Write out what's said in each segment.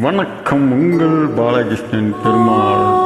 வணக்கம் உங்கள் பாலகிருஷ்ணன் பெருமாள்.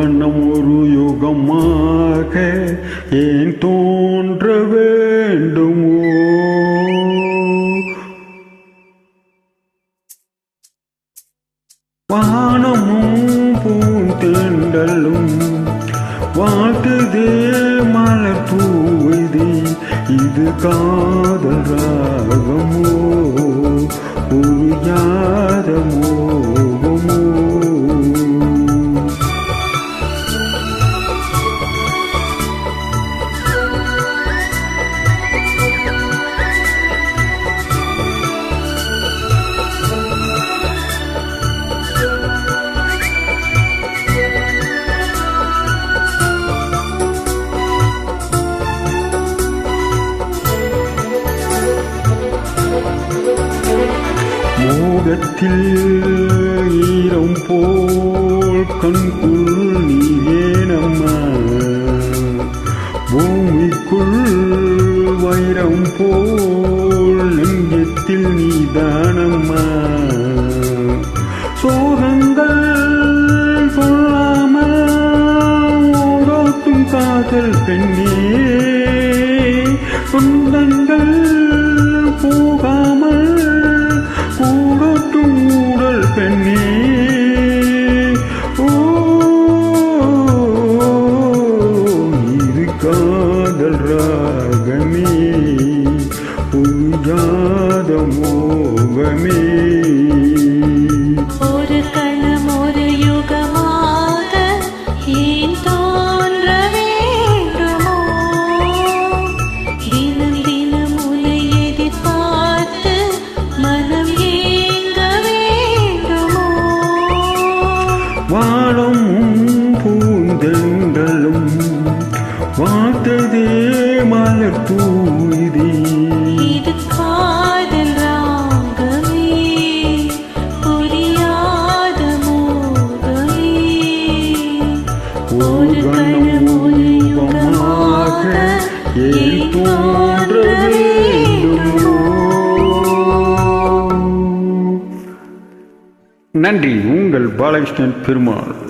மரணம் ஒரு யுகமாக ஏன் தோன்ற வேண்டுமோ வானமும் பூந்தெண்டலும் வாழ்த்துதே மலர் பூவதி இது காதல். மோகத்தில் ஈரம் போல் கண்குள் நீயேனம்மா. பூமிக்குள் வைரம் போல் நெஞ்சத்தில் நீதானம்மா. சோகங்கள் சொல்லாமல் காதல் பெண்ணே. சொந்தங்கள் மோகமே ஒரு கணம் ஒரு யுகமாக ஏன் தோன்ற வேண்டுமோ? தினம் தினம் உன்னை எதிர்பார்த்து மனம் ஏங்க வேண்டுமோ? வாழும் பூந்தென்றலும் வார்த்ததே மலர் பூ நன்றி உங்கள் பாலகிருஷ்ணன் பெருமாள்.